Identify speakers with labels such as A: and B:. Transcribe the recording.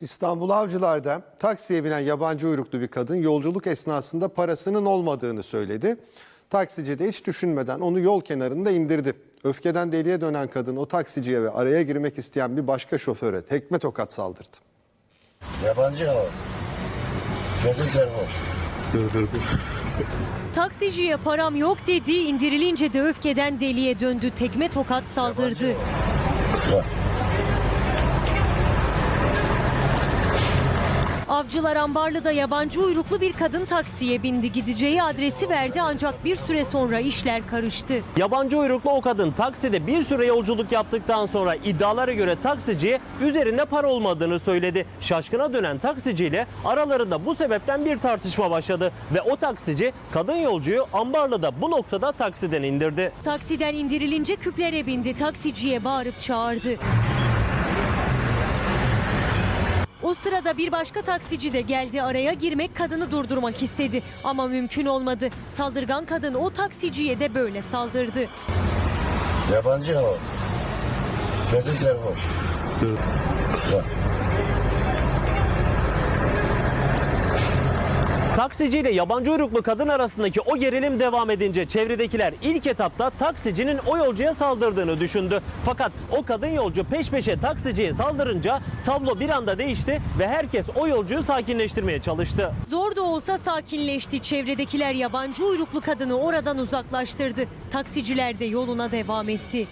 A: İstanbul Avcılar'da taksiye binen yabancı uyruklu bir kadın yolculuk esnasında parasının olmadığını söyledi. Taksici de hiç düşünmeden onu yol kenarında indirdi. Öfkeden deliye dönen kadın o taksiciye ve araya girmek isteyen bir başka şoföre tekme tokat saldırdı.
B: Yabancı hava. Gözü servoş.
C: Taksiciye param yok dedi, indirilince de öfkeden deliye döndü, tekme tokat saldırdı.
B: Bak.
C: Avcılar Ambarlı'da yabancı uyruklu bir kadın taksiye bindi. Gideceği adresi verdi ancak bir süre sonra işler karıştı.
D: Yabancı uyruklu o kadın takside bir süre yolculuk yaptıktan sonra iddialara göre taksiciye üzerinde para olmadığını söyledi. Şaşkına dönen taksiciyle aralarında bu sebepten bir tartışma başladı ve o taksici kadın yolcuyu Ambarlı'da bu noktada taksiden indirdi.
C: Taksiden indirilince küplere bindi, taksiciye bağırıp çağırdı. O sırada bir başka taksici de geldi araya girmek kadını durdurmak istedi ama mümkün olmadı. Saldırgan kadın o taksiciye de böyle saldırdı.
B: Yabancı hava. Gözü servoş. Bak.
D: Taksiciyle yabancı uyruklu kadın arasındaki o gerilim devam edince çevredekiler ilk etapta taksicinin o yolcuya saldırdığını düşündü. Fakat o kadın yolcu peş peşe taksiciye saldırınca tablo bir anda değişti ve herkes o yolcuyu sakinleştirmeye çalıştı.
C: Zor da olsa sakinleşti. Çevredekiler yabancı uyruklu kadını oradan uzaklaştırdı. Taksiciler de yoluna devam etti.